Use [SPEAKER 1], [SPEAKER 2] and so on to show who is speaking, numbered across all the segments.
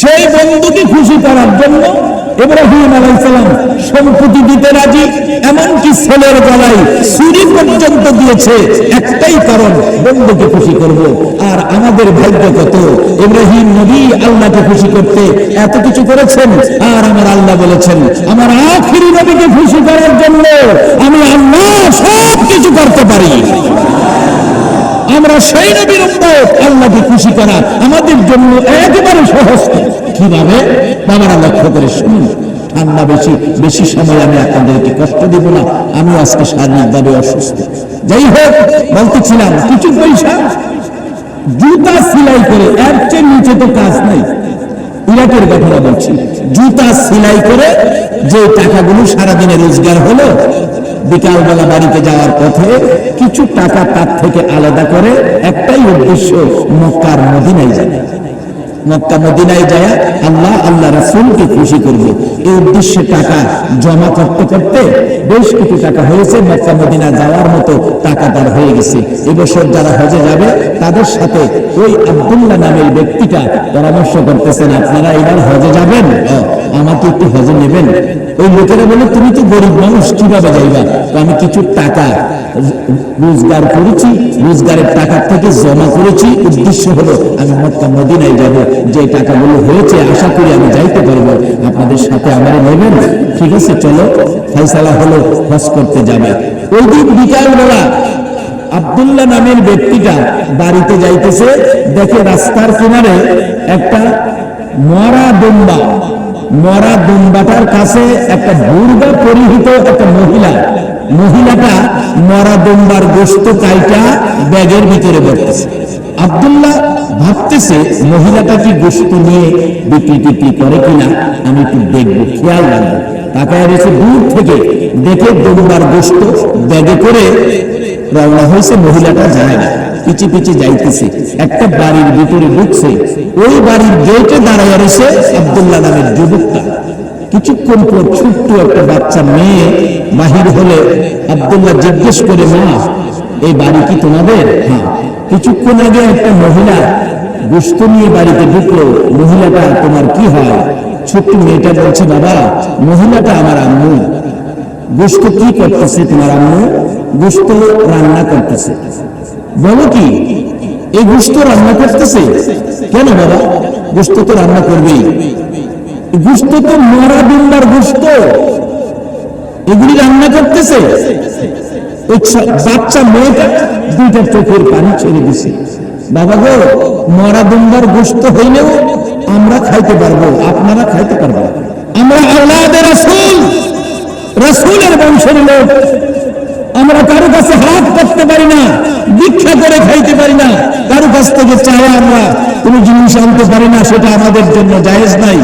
[SPEAKER 1] সেই বন্ধুকে খুশি করার জন্য ইব্রাহিম আলাইসালাম সম্পত্তি দিতে রাজি, এমনকি ছেলের গলায় চুরি পর্যন্ত দিয়েছে। একটাই কারণ, বন্ধুকে খুশি করব। আর আমাদের ভাগ্য কত? ইব্রাহিম নবী আল্লাহকে খুশি করতে এত কিছু করেছেন, আর আমার আল্লাহ বলেছেন, আমার আখিরি নবীকে খুশি করার জন্য আমি আল্লাহ সব কিছু করতে পারি। আমরা সেই নবীর আল্লাহকে খুশি করা আমাদের জন্য একেবারে সহজ। কীভাবে? বাবারা, লক্ষ্য করে শুনুন। ঠান্ডা বেশি বেশি সময় আমি আপনাদেরকে কষ্ট দেব না। আমি আজকে শারীরিকভাবে অসুস্থ। যাই হোক, বলতেছিলাম, কিছু পয়সা, জুতা সিলাই করে এর চেয়ে নিচে তো কাজ নাই। ইরাকের কথা বলছি। জুতা সেলাই করে যে টাকাগুলো সারাদিনে রোজগার হলো, বিকালবেলা বাড়িতে যাওয়ার পথে কিছু টাকা তার থেকে আলাদা করে একটাই উদ্দেশ্য, মক্কার মদিনায় যাবে মক্কা মদিনায় যায়, আল্লাহ আল্লাহ রাসূলকে খুশি করবে। এই উদ্দেশ্যে টাকা জমা করতে করতে বেশ কিছু টাকা হয়েছে, মক্কা মদিনা যাওয়ার মতো টাকা তার হয়ে গেছে। এবছর যারা হজে যাবে, তাদের সাথে ওই আব্দুল্লাহ নামের ব্যক্তিটা পরামর্শ করতেছেন, আপনারা এবার হজে যাবেন? আমাকে একটু হজে নেবেন। ওই লোকেরা বলে, তুমি তো গরিব মানুষ, কীভাবে যাইবা? তো আমি কিছু টাকা রোজগার করেছি, রোজগারের টাকা থেকে জমা করেছি। উদ্দেশ্য হলো, আমি মক্কা মদিনায় যাব। যে টাকাগুলো হয়েছে, আশা করি আমি যাইতে পারব। আপনাদের সাথে আমার নেবেন ঠিক আছে, চলো, ফয়সালা হলো হজ করতে যাবে। ওই দিন বিকালবেলা আব্দুল্লাহ নামের ব্যক্তিটা বাড়িতে যাইতেছে, দেখে রাস্তার কিনারে একটা মরা দুম্বা, মরা দুম্বাটার কাছে একটা বুর্গা পরিহিত একটা মহিলা, মহিলাটা মরা দুম্বার গোস্ত কাইটা ব্যাগের ভিতরে বসতেছে আব্দুল্লাহ ভাবতেছে, মহিলাটা কি গোস্ত নিয়ে বিক্রি টিক্রি করে কিনা? আমি একটু দেখব, খেয়াল রাখব। তাকায় রয়েছে দূর থেকে দেখে দুম্বার গোস্ত ব্যাগে করে রওনা হয়েছে মহিলাটা যায় না পিছে পিছে যাইতেছে। একটা বাড়ির ভিতরে ঢুকছে। ওই বাড়ির গেটে দাঁড়ায় রয়েছে আব্দুল্লাহ নামের যুবকটা। কিছুক্ষণ পর ছোট্ট একটা বাচ্চা মেয়ে বাহির হলে আব্দুল্লাহ জিজ্ঞেস করে, মা, এই বাড়ি কি তোমাদের? হ্যাঁ। কিছুক্ষণ আগে একটা মহিলা গোস্ত নিয়ে বাড়িতে ঢুকলো। মহিলাটা, তোমার কি হয়? ছোট্ট মেয়েটা বলছে, বাবা, মহিলাটা আমার আম্মু। গোস্ত কি করতেছে তোমার আম্মু? গোস্ত রান্না করতেছে। বলো কি, এই গোস্ত রান্না করতেছে? কেন বাবা, গোস্ত তো রান্না করবেই। গোস্ত তো মরা ডিম্বার গোস্ত। এগুলি রান্না করতেছে? বাচ্চা মেয়েটা দুইটা চোখের পানি ছেড়ে দিছে। বাবা গো, মরা দুম্বার গোস্ত হইলেও আমরা খাইতে পারব, আপনারা খাইতে পারব আমরা আল্লাহদের রাসূল, রাসূলের বংশের লোক। আমরা কারও কাছে হাত করতে পারি না, ভিক্ষা করে খাইতে পারি না। কারও কাছ থেকে চাওয়া আমরা, কোনো জিনিস আনতে পারি না, সেটা আমাদের জন্য জায়েজ নাই।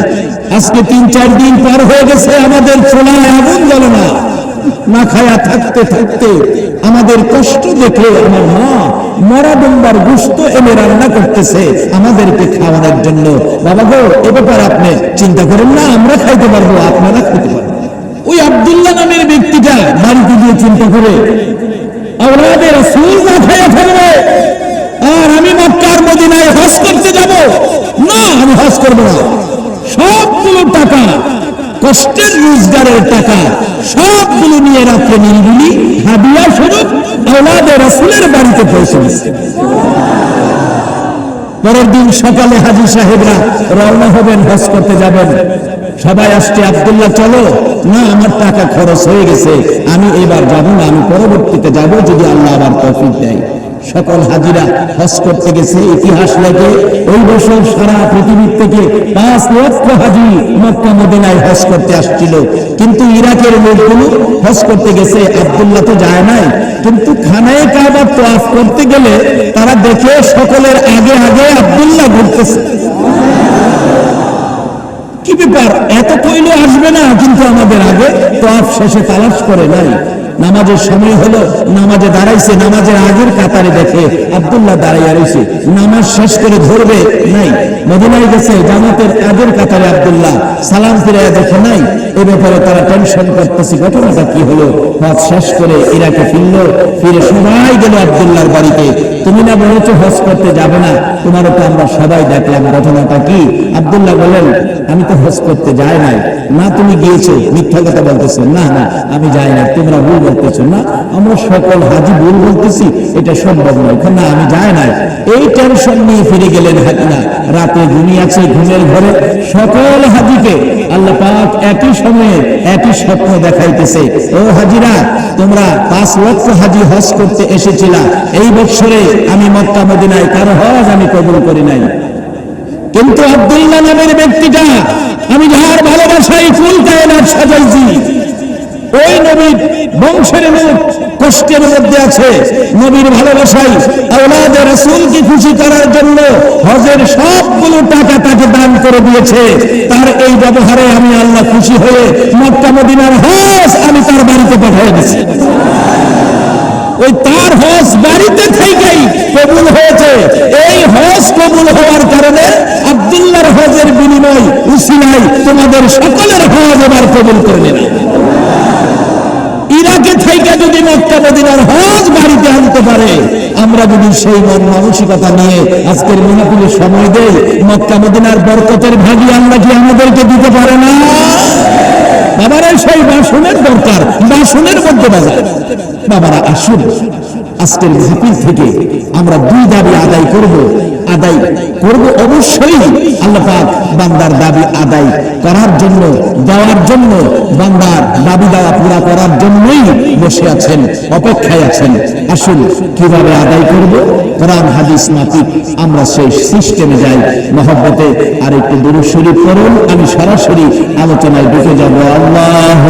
[SPEAKER 1] আজকে তিন, চার দিন পার হয়ে গেছে, আমাদের চোলায় আগুন জ্বলে না। না খায়া থাকতে থাকতে আমাদের কষ্ট দেখে আমার মা মরা ডুম্বার গুস্ত এনে রান্না করতেছে আমাদেরকে খাওয়ানোর জন্য। বাবা গো, এ ব্যাপারে আপনি চিন্তা করেন না, আমরা খাইতে পারব, আপনারা খাইতে পারব ওই আব্দুল্লাহ নামের ব্যক্তিটা বাড়িতে গিয়ে চিন্তা করে আমাদের সুর না খাইয়া ফেলবে আর আমি মক্কার মদিনায় হজ করতে যাব? না, আমি হজ করব না। সবগুলো টাকা কষ্টের রোজগারের টাকা। সবগুলো নিয়ে রাত্রে নিরিবিলি হাবিয়া স্বরূপ আওলাদের রাসূলের বাড়িতে পৌঁছে দিচ্ছে পরের দিন সকালে হাজি সাহেবরা রওনা হবেন, হজ করতে যাবেন। সবাই আসছে, আব্দুল্লাহ, চলো। না, আমার টাকা খরচ হয়ে গেছে। আমি এবার যাব না, আমি পরবর্তীতে যাব, যদি আল্লাহ আবার তৌফিক দেয়। সকল হাজিরা হজ করতে গেছে ইতিহাস লেগে ওই বছর সারা পৃথিবীর থেকে পাঁচ লক্ষ হাজি মক্কা মদিনায় হজ করতে আসছিল। কিন্তু ইরাকের লোকগুলো হজ করতে গেছে, আব্দুল্লাহ তো যায় নাই। কিন্তু খানায় কাবার তোয়াফ করতে গেলে তারা দেখে সকলের আগে আগে আব্দুল্লাহ ঘুরতেছে। কি ব্যাপার? এত কইলে আসবে না, কিন্তু আমাদের আগে তোয়াফ শেষে তালাশ করে নাই। নামাজের সময় হলো, নামাজে দাঁড়াইছে, নামাজের আগের কাতারে দেখে আবদুল্লাহ দাঁড়াইয়া রয়েছে নামাজ শেষ করে ধরবে? নাই। মদিনায় গেছে, জামাতের আগের কাতারে আবদুল্লাহ। সালাম ফিরে দেখে নাই। এ ব্যাপারে তারা টেনশন করতেছে। ঘটনাটা কি হলো? হজ শেষ করে ইরাকে ফিরলো। ফিরে সবাই গেল আব্দুল্লাহর বাড়িতে। তুমি না বলেছ হজ করতে যাবে না? তোমারও তো আমরা সবাই দেখলাম ঘটনাটা কি? আব্দুল্লাহ বলেন, আমি তো হজ করতে যাই নাই। না, তুমি গিয়েছো। মিথ্যা কথা বলতেছো। না না, আমি যাই না। তোমরা ভুল বলতেছো না? আমরা সকল হাজি ভুল বলতেছি। এটা সম্ভব নয়। না আমি যাই নাই। এই টেনশন নিয়ে ফিরে গেলেন হাজিরা রাতে ঘুমিয়েছে ঘুমের ঘরে। সকল হাজিকে আল্লাহ পাক একই সময়ে একই স্বপ্ন দেখাইতেছে। ও হাজিরা, তোমরা পাঁচ লক্ষ হাজি হজ করতে এই আমি মক্কা মদিনায় কারও হজ আমি করি নাই। কিন্তু আব্দুল্লাহ নামের ব্যক্তিটা, আমি ফুল সাজাইছি, ওই নবীর বংশের লোক কষ্টের মধ্যে আছে। নবীর ভালোবাসায় আওলাদের রাসূলকে খুশি করার জন্য হজের সবগুলো টাকা তাকে দান করে দিয়েছে, তার এই ব্যবহারে আমি আল্লাহ খুশি হয়ে মক্কা মদিনার হজ আমি তার বাড়িতে পাঠিয়ে দিয়েছি। ওই তার হজ বাড়িতে থেকেই কবুল হয়েছে। এই হজ কবুল হওয়ার কারণে আব্দুল্লাহর হজের বিনিময় উসিলাই তোমাদের সকলের হজ এবার কবুল করে নেবে ইরাকে থেকে যদি মক্কা মদিনার হজ বাড়িতে আনতে পারে আমরা যদি সেই মন মানসিকতা নিয়ে আজকের মিনাপুলের সময় দেই, মক্কা মদিনার বরকতের ভাগি আমরা কি আমাদেরকে দিতে পারে না? বাবারা, সেই বাসনের দরকার, বাসনের মধ্যে বাজার বাবারা, আসুন। আজকের মাহফিল থেকে আমরা দুই দাবি আদায় করব। আদায় করব অবশ্যই আল্লাহ পাক বান্দার দাবি আদায় করার জন্য, দেওয়ার জন্য, বান্দার দাবি দেওয়া পুরা করার জন্যই বসে আছেন, অপেক্ষায় আছেন। আসুন, কীভাবে আদায় করব? কোরআন, হাদিস মাফিক আমরা সেই সিস্টেমে যাই। মহব্বতে আর একটু দূর শরীফ করুন আমি সরাসরি আলোচনায় ঢুকে যাব। আল্লাহ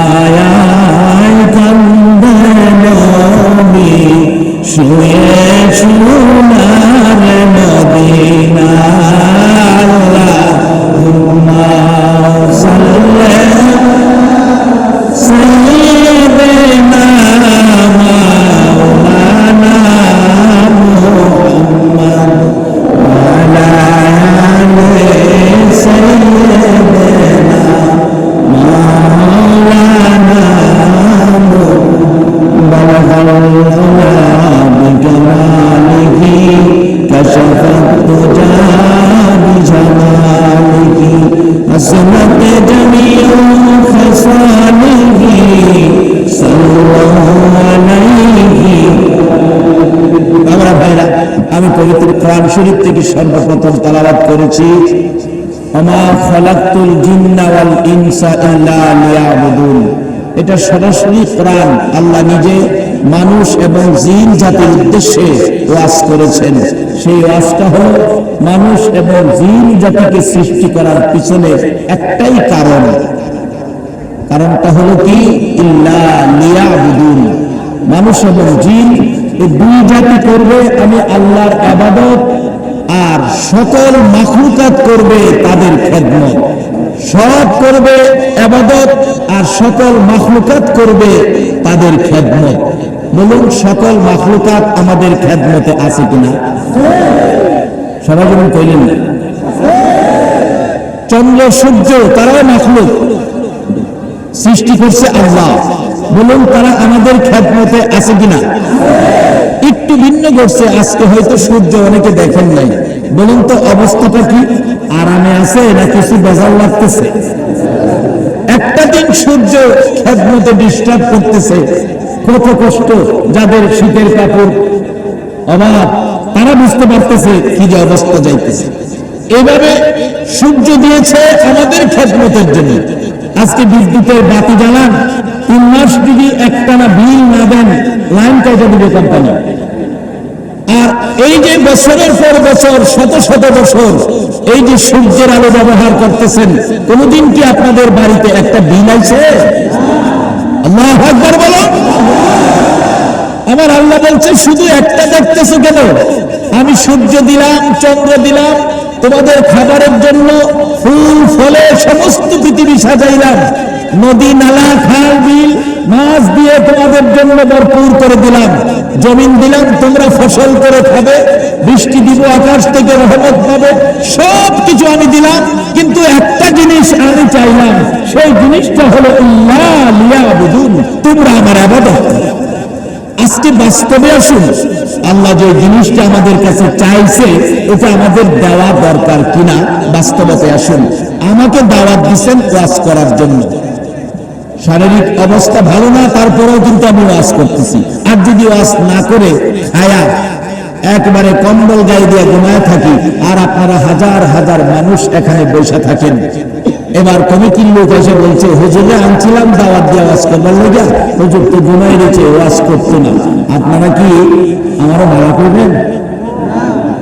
[SPEAKER 1] মায়ায় কান্দে নবী শুয়ে جميع خصاله صلى الله عليه আমরা ভাইরা আমি পবিত্র কোরআন শরীফ থেকে সর্বপ্রথম তালাবাদ করেছি আমা খালাকতুল জিন্না ওয়াল ইনসা ইল্লা লিয়াবুদুন এটা সরাসরি কোরআন আল্লাহ নিজে মানুষ এবং জিন জাতির উদ্দেশ্যে ওয়াজ করেছেন সেই ওয়াজটা হল মানুষ এবং জিন জাতিকে সৃষ্টি করার পিছনে একটাই কারণ। কারণটা হলো কি? মানুষ এবং জিন এই দুই জাতি করবে, আমি আল্লাহর আবাদত, আর সকল মাখলুকাত করবে তাদের খেদমত। সব করবে আবাদত, আর সকল মাখলুকাত করবে তাদের খেদমত। বলুন, সকল মাখলুকাত আমাদের খেদমতে আছে কিনা? সবাই কইলেন চন্দ্র, সূর্য তারাও মাখলুক। সৃষ্টি করছে আল্লাহ। বলুন, তারা আমাদের খ্যাতমতে আছে কিনা? একটু ভিন্ন করছে আজকে হয়তো সূর্য অনেকে দেখেন নাই। বলুন তো, অবস্থাটা কি? আরামে আছে না কিছু বেজাল লাগতেছে? একটা দিন সূর্য খেদমতে ডিস্টার্ব করতেছে। কত কষ্ট যাদের শীতের কাপড়, অভাব, তারা বুঝতে পারতেছে কি যে অবস্থা যাইতেছে। এভাবে সূর্য দিয়েছে আমাদের খেদমতের জন্য। আজকে বিদ্যুতের বাতি জ্বালান, তিন মাস যদি একটানা বিল না দেন, লাইন কয়টা দিবে কোম্পানি। আর এই যে বছরের পর বছর, শত শত বছর এই যে সূর্যের আলো ব্যবহার করতেছেন, কোনদিন কি আপনাদের বাড়িতে একটা বিল আছে আল্লাহ বলো। আমার আল্লাহ বলছে, শুধু একটা দেখতেছো কেন? আমি সূর্য দিলাম, চন্দ্র দিলাম, তোমাদের খাবারের জন্য ফুল, ফলে সমস্ত পৃথিবী সাজাইলাম। নদী, নালা, খাল, বিল, মাছ দিয়ে তোমাদের জন্য ভরপুর করে দিলাম। জমিন দিলাম, তোমরা ফসল করে খাবে, বৃষ্টি দিব, আকাশ থেকে রহমত পাবে সব কিছু আমি দিলাম, কিন্তু একটা জিনিস আমি চাইলাম। সেই জিনিসটা হলো তোমরা আমার আবাদত আজকে বাস্তবে আসুন, আল্লাহ যে জিনিসটা আমাদের কাছে চাইছে, এটা আমাদের দেওয়া দরকার কিনা বাস্তবতে আসুন। আমাকে দাওয়াত দিচ্ছেন ওয়াজ করার জন্য। শারীরিক অবস্থা ভালো না, তারপরেও কিন্তু আমি ওয়াজ করতেছি। আর যদি ওয়াজ না করে খায়া একবারে কম্বল গায়ে দিয়ে ঘুমায় থাকি, আর আপনারা হাজার হাজার মানুষ এখানে বসে থাকেন। এবার কমিটির লোক এসে বলছে, হুজুরে, আনছিলাম দাওয়াত দিয়ে ওয়াজ করবার লেগে হুজুর তো ঘুমাই রয়েছে ওয়াজ করতো না। আপনারা কি আমারও ভাড়া করবেন?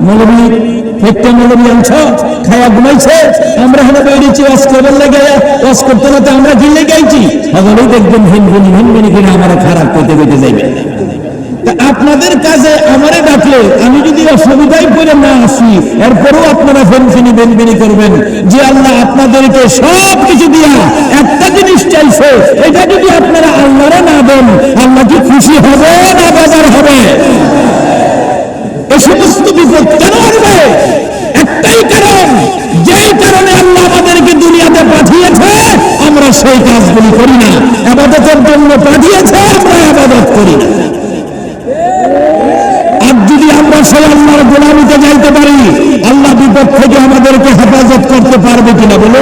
[SPEAKER 1] মৌলবী একটা মৌলবী আনছ? খায়া ঘুমাইছে? আমরা হলে বেরিয়েছি ওয়াজ করবার লেগে ওয়াজ করতে না তো আমরা গিলে গাইছি দেখবেন করে আমার খারাপ করতে বেঁচে যাইবে। আপনাদের কাজে আমারে ডাকলে, আমি যদি অসুবিধায় পড়ে না আসি, এরপরেও আপনারা ফেনফিনি, বেনবিনি করবেন। যে আল্লাহ আপনাদেরকে সব কিছু দিয়া একটা জিনিস চাইছে, এটা যদি আপনারা আল্লাহরে না দেন, আল্লাহ কি খুশি হবে না বাজার হবে? এই সমস্ত বিপদ কেন আসবে? একটাই কারণ, যেই কারণে আল্লাহ আমাদেরকে দুনিয়াতে পাঠিয়েছে, আমরা সেই কাজগুলি করি না। আবাদতের জন্য পাঠিয়েছে আমরা আবাদত করি না আর যদি আমরা সেই আল্লাহর গোলামিতে যাইতে পারি আল্লাহ বিপদ থেকে হেফাজত করতে পারবে কিনা বলো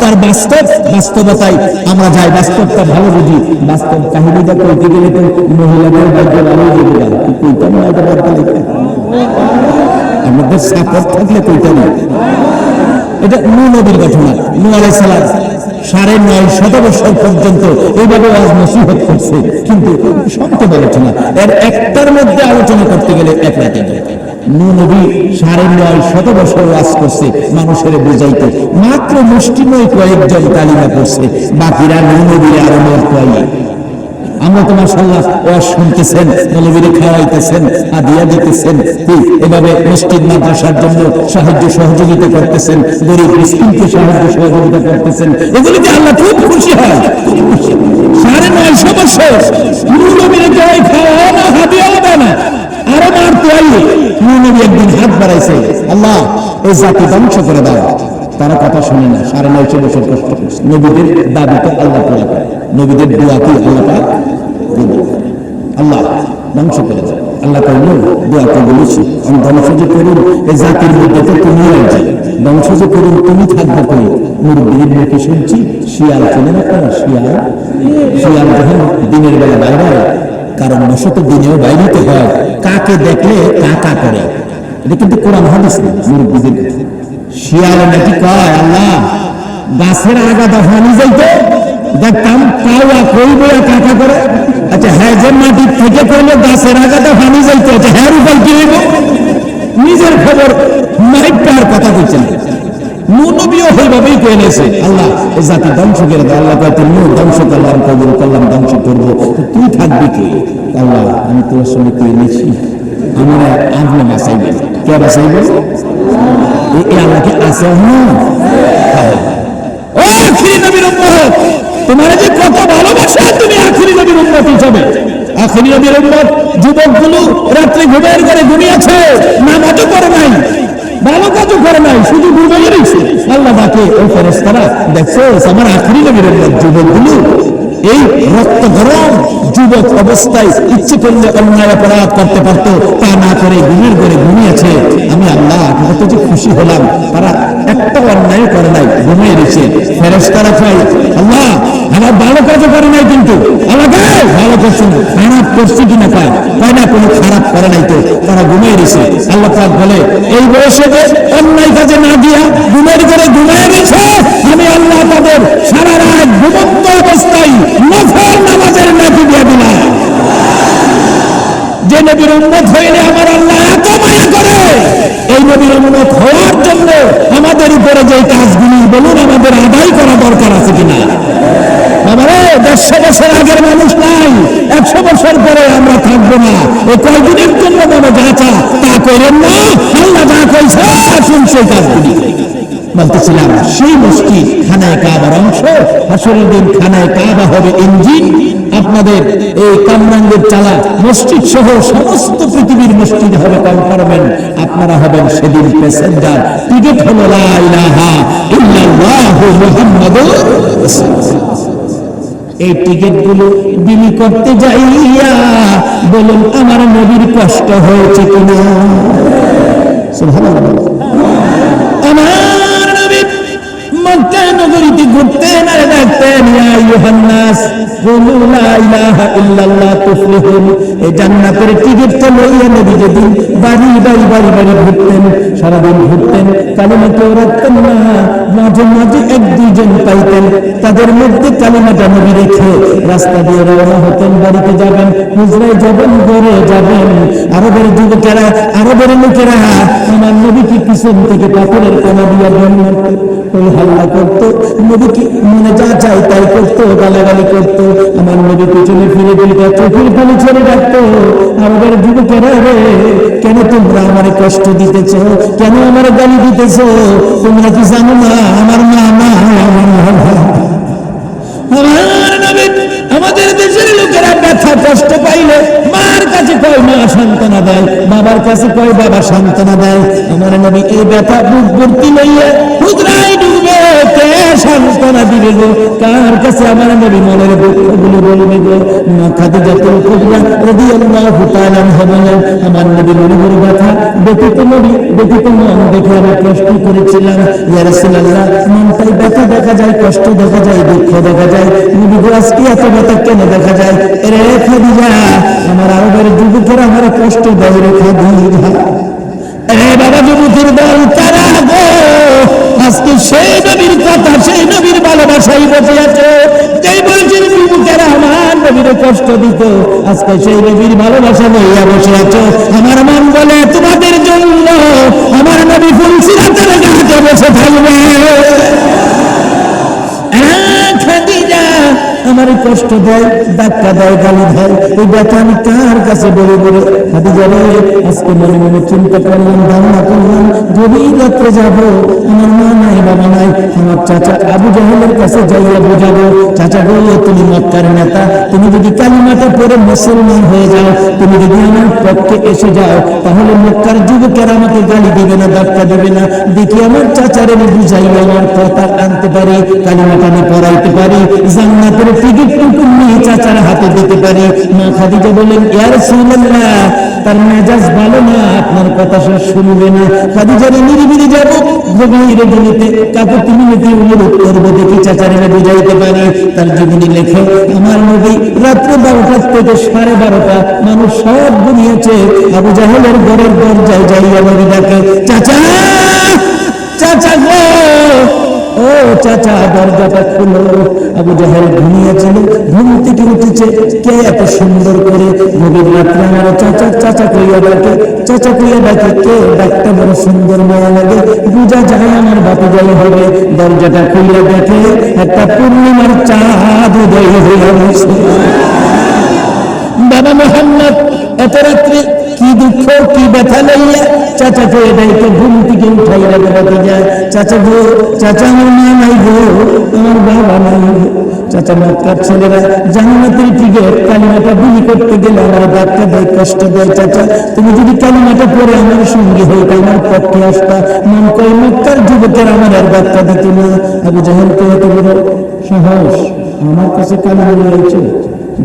[SPEAKER 1] তার বাস্তব বাস্তবতাই আমরা যাই, বাস্তবটা ভালো বুঝি। বাস্তব কাহিনীটা কইতে গেলে তো মহিলাদের এটা আমাদের থাকলে কইতাম এটা ঘটনা। নূ আলাইহিস সালাম সাড়ে নয় শত বছর পর্যন্ত এইভাবে আজ নসিহত করছে। কিন্তু সংক্ষেপে আলোচনা এর একটার মধ্যে আলোচনা করতে গেলে এক রাতে নবী সাড়ে নয় শত বছর ওয়াজ করছে, মানুষের বুঝাইতে। মাত্র মুষ্টিময় কয়েকজন তালিমা করছে বাকিরা নবীর আরও মত আমরা তো মাসাল্লাহ শুনতেছেন মৌলবীরে খাওয়াইতেছেন আদিয়া দিতেছেন এভাবে মসজিদ, মাদ্রাসার জন্য সাহায্য সহযোগিতা করতেছেন, গরিব মিসকিনকে সাহায্য সহযোগিতা করতেছেন এগুলিতে আল্লাহ খুব খুশি হয়? সাড়ে নয়শো বছর মৌলবীরে খাওয়া না হাদিয়াও দেয় না? আরও মারতে নবী একদিন হাত বাড়াইছে, আল্লাহ, এই জাতি ধ্বংস করে দাও। তারা কথা শুনে না, সাড়ে নয়শো বছর কষ্ট নবীদের দাবিতে আল্লাহ করে। নবীদের দোয়াকে আল্লাহ পাক আল্লাহ ধ্বংস করে দাও আল্লাহ কইল দোয়াকে বলেছি। আমি ধ্বংস যে করুন এই জাতির মধ্যে তো তুমি আছে ধ্বংস যে করুন তুমি থাকবে কই? মুরব্বীর মুখে শুনছি, শিয়াল চেনে না শিয়াল? শিয়াল দিনের বেলা বাইরে কারণ মশা তো দিনেও বাইরেতে হয়। কাকে দেখলে কাকা করে? এটা কিন্তু কোরআন হাদিস না। শিয়াল নাকি কয়, আল্লাহ, গাছের আগা দেখতাম কইবে কাকা করে? আচ্ছা হ্যাঁ যে মাটির থেকে কইলে গাছের আগা দফানি যাইতো আচ্ছা হ্যাঁ উপায় কি নিজের খবর মাইকটার কথা কইছেন নবীও সেইভাবেই কয়ে নিয়েছে। আল্লাহ এই জাতি ধ্বংস করে দাও। আল্লাহ কয় তুমি ধ্বংস করলাম কবুল করলাম, ধ্বংস করব। তুই থাকবি কি? আল্লাহ, আমি তোর সঙ্গে কয়ে নিয়েছি আমার আপনি বাঁচাইবে। কে বাঁচাইবে? এই এই আল্লাহকে হ্যাঁ। ও আখিরি নবীর উম্মত। তোমার যে কত ভালোবাসা, তুমি আখিরি নবীর উম্মত হিসাবে। আখিরি নবীর উম্মত, যুবকগুলো রাত্রে ঘুমের ঘরে ঘুমিয়েছে, নামাজও করে নাই। ভালো কাজও করে নাই, শুধু আল্লাহ বাকে ওই ফেরেস্তারা আমার আখরি নবীর যুবকগুলো, এই রক্ত গরম যুবক অবস্থায় ইচ্ছে করলে অন্যায় অপরাধ করতে পারতো, তা না করে করে ঘুমিয়েছে। আমি আল্লাহ কত যে খুশি হলাম, তারা একটা অন্যায় করে নাই, ঘুমিয়ে দিচ্ছে ফেরেস্তারা চাই আল্লাহ, আমার ভালো কাজও করে নাই কিন্তু, আমাকে ভালো করছে না, খারাপ করছে কিনা পায় পায় না, কোনো খারাপ করে নাই তো, তারা ঘুমিয়ে দিছে আল্লাহ পাক বলে এই বয়সে অন্যায় কাজে না দিয়া ঘুমের করে ঘুমিয়ে দিছে আমি আল্লাহ তাদের সারা রাত ঘুমন্ত অবস্থায় নফল নামাজের নাকি দিয়ে দিলাম। যে নবীর উন্মত হইলে আমার আল্লাহ এত মায়া করে। এই নবীর উন্মত হওয়ার জন্য আমাদের উপরে যে কাজগুলি বলুন আমাদের আদায় করা দরকার আছে কিনা? আগের মানুষ নাই। একশো বছর আমরা থাকব না। জন্য করেন না। বলতেছিলাম, সেই মসজিদ খানায় কাবার অংশ, হাসরের দিন খানায় কাবা হবে ইঞ্জিন। আপনাদের এই কামরাঙ্গের চালা, মসজিদ সহ সমস্ত পৃথিবীর মসজিদ হবে কনফার্মেন্ট। আপনারা হবেন সেদিন প্যাসেঞ্জার। টিকিট হলো লা ইলাহা ইল্লাল্লাহু মুহাম্মাদুর রাসূলুল্লাহ। এই টিকিটগুলো বিলি করতে যাইয়া বলুন, আমার নবীর কষ্ট হয়েছে কিনা? আমার নবী মক্কা নগরীতে ঘুরতেন আর দেখতেন ইয়া ইউহান্নাস নাস, কুলু লা ইলাহা ইল্লাল্লাহ, তুফলিহুন এই জান্নাতের টিকিটটা লইয়া নবী যেদিন বাড়ি বাড়ি বাড়ি বাড়ি ঘুরতেন, সারাদিন ঘুরতেন, কালিমা কেউ রাখতেন না, মাঝে মাঝে এক, দুইজন পাইতেন। তাদের মধ্যে কালিমাটা নবী রেখে রাস্তা দিয়ে রওনা হতেন, বাড়িতে যাবেন, হুজরায় যাবেন, ঘরে যাবেন। আরবের যুবকেরা, আরবের লোকেরা, আমার নবীকে পিছন থেকে পাথরের কোনা দিয়া মারত, ওই হাল্লা করতো, নবীকে মনে যা চাই তাই করতো, গালাগালি করতো আমার ফিরে দিলে চোখের ছেড়ে আরবের যুবকেরা রে, কেন তোমরা আমার কষ্ট দিতেছ? কেন আমার গালি দিতেছ? তোমরা কি জানো না, আমার মা মা আমাদের দেশের লোকেরা মার কাছে মা সান্ত্বনা দেয়, বাবার কাছে কয় বাবা সান্ত্বনা দেয়। আমার নবী এই ব্যথা ভর্তি ডুবে কে সান্ত্বনা দিবে গো কার কাছে আমার নবী মনের দুঃখগুলো বলবে গো? মা খাদিজাতুল কুবরা রাদিয়াল্লাহু তাআলা বলেন, আমার নবী মনের ব্যথা, দেখে নবী, দেখে মন দেখে আমি প্রশ্ন করেছিলাম। ইয়া রাসূলুল্লাহ, মনটাই ব্যথা দেখা যায়, কষ্ট দেখা যায়, দুঃখ দেখা যায়। নবী গো, আজকে এত ব্যথা কেন দেখা যায়? রে খাদিজা, আমার আরবের যুবকেরা আমার কষ্ট দেয় রে খাদিজা। এ বাবা, যুবকের দল, তারা গো আজকে সেই নবীর কথা, সেই নবীর ভালোবাসাই বসে আছে যেই বলছেন যুবকেরা আমার নবীর কষ্ট দিত। আজকে সেই নবীর ভালোবাসা লইয়া বসে আছো আমার মন বলে, তোমাদের জন্য আমার নবী ফুলসিরাতের গাছে বসে থাকবে আহ, খাদিজা আমার কষ্ট দেয়, ধাক্কা দেয়, গালি দেয়। ওই ব্যথা আমি কার কাছে বলে বলে? হাতে রে আজকে মনে মনে চিন্তা করলাম ধারণা করলাম, গভীর রাত্রে যাব, আমার মা বাবা নাই। আমার চাচা আবু জাহেলের কাছে যাইয়া বোঝাবো চাচা গো, তুমি মক্কার নেতা। তুমি যদি কালিমাটা পরে মুসলমান হয়ে যাও, তুমি যদি আমার পক্ষে এসে যাও, তাহলে মক্কার যুবকেরা আমাকে গালি দিবে না, ধাক্কা দেবে না। দেখি আমার চাচারে আমি আমার কথা আনতে পারি, কালিমাটা আমি পড়াইতে পারি, জান্নাতের টিকিট টুকু নিয়ে চাচার হাতে দিতে পারি। মা খাদিজা বলেন ইয়ার সুনাল্লাহ তার মেজাজ ভালো না, আপনার কথা সে শুনবে না। খাদিজারে নিরিবিলি যাব গভীরে গলিতে কাকে তুমি নিতে অনুরোধ করব, দেখি চাচারে আমি বুঝাইতে পারি। তার জীবনী লেখে, আমার নবী রাত্রে বারোটা থেকে সাড়ে বারোটা মানুষ সব ঘুমিয়েছে। আবু জাহেলের ঘরের দরজায় যাইয়া নবী ডাকে, চাচা! চাচা গো! ও চাচা, দরজাটা খুলো। আবু জাহেল ঘুমিয়েছিল, ঘুম থেকে উঠেছে। কে এত সুন্দর করে নবীর রাত্রে আমার চাচা চাচা কইয়া ডাকে। চাচা কইয়া ডাকে, কে? ডাকতে বড় সুন্দর মায়া লাগে। বুঝা যায় আমার বাপে যাই হবে। দরজাটা খুলে দেখে একটা পূর্ণিমার চাঁদ উদয় হইয়া গেছে বাবা মোহাম্মদ, এত রাত্রে কি দুঃখ, কি ব্যথা লইয়া চাচা তো এটাই তো ঘুম থেকে উঠাই রাখে বাতি যায় চাচা গো, চাচা আমার মা নাই গো, আমার বাবা নাই। চাচা মক্কার ছেলেরা জান্নাতের টিকে কালিমাটা বিলি করতে গেলে আমার ডাক্তার দেয় কষ্ট দেয় চাচা। তুমি যদি কালিমাটা পরে আমার সঙ্গী হইতে আমার পক্ষে আসতা, মন কয় মক্কার যুবকের আমার আর দিত না। বড় সাহস, আমার কাছে কালিমা রয়েছে,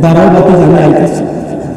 [SPEAKER 1] দাঁড়াও আইতেছে।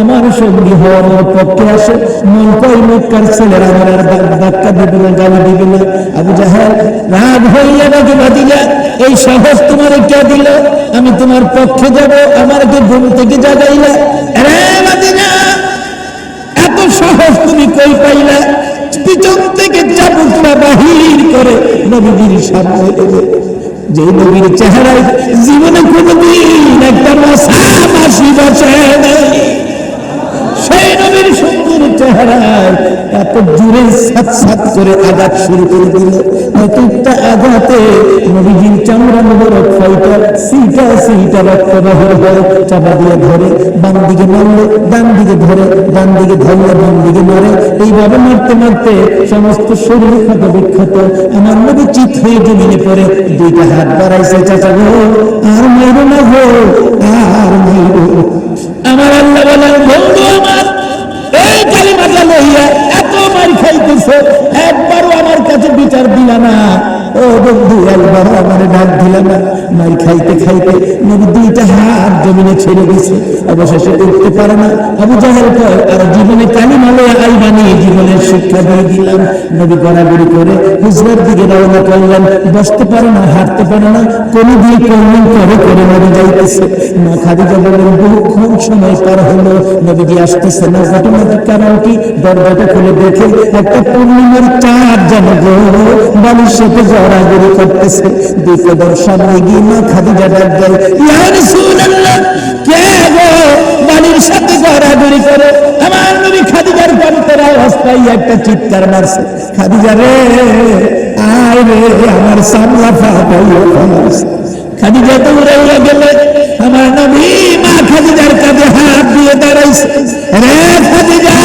[SPEAKER 1] আমার সঙ্গী হওয়ার পক্ষে আসে। মন কই মক্কার ছেলেরা আমার ধাক্কা দিবে না, গালি দিবে না। আবু জাহাল, রাগ হইয়া নাকি বাদিলা এই সাহস তোমার কে দিল? আমি তোমার পক্ষে যাব, আমারকে ঘুম থেকে জাগাইলা। রে এত সাহস তুমি কই পাইলা? পিছন থেকে চাবুকটা বাহির করে নবীজির সামনে এলে। যে নবীর চেহারায় জীবনে কোনদিন একটা মশা মাসি বসে নাই। এইভাবে মারতে মারতে সমস্ত শরীর ক্ষত বিক্ষত। আমার নবী চিত হয়ে জমিনে পড়ে, দুইটা হাত বাড়াইছে, চাচা গো, আর মেরো না গো, আর মেরো। আমার আল্লাহ বলেন, বন্ধু আমার, এই কালিমাটা লইয়া মার খাইতেছে একবারও আমার কাছে বিচার দিলা না। ও না খাইতে খাইতে দুইটা না। গড়াগড়ি করে হুজরার দিকে রওনা করলেন। বসতে পারে না, হাঁটতে পারে না কোন দিয়ে করলেন করে করে নবী যাইতেছে। মা খাদিজা বলেন বহুক্ষণ সময় পার হলো? নবীজি আসতেছে না ঘটনাটির কারণ কি? দরজাটা খুলে দেখে একটা পূর্ণিমার চাঁদ যেন বালির সাথে জড়াগড়ি করতেছে। কদর সামনে গিয়ে মা খাদিজা ডাক দেয়, ইয়া রাসূলুল্লাহ, কে গো বালির সাথে জড়াগড়ি করে? আমার নবী খাদিজার আওয়াজ পাই একটা চিৎকার মারছে, খাদিজা রে, আয় রে, আমার সামলা ফাটাইও ফেলাছে খাদিজা তো উড়াইয়া গেলে, আমার নবী মা খাদিজার কাঁধে হাত দিয়ে দাঁড়াইছে। রে খাদিজা,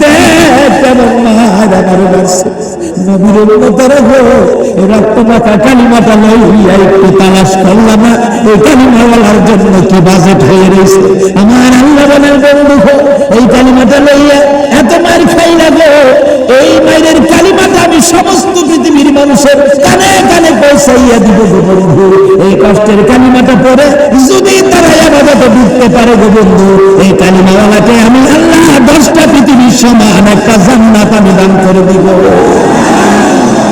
[SPEAKER 1] দেখ কেমন মার আমার মারছে এই কালিমাওয়ালার জন্য কি আমি সমস্ত পৃথিবীর মানুষের কানে কানে পৌঁছাইয়া দিব গো এই কষ্টের কালিমাটা পড়ে যদি তারা আবাদতে বুঝতে পারে গো এই কালিমাওয়ালাকে আমি আল্লাহ দশটা পৃথিবীর সমান একটা জান্নাত আমি দান করে দিব।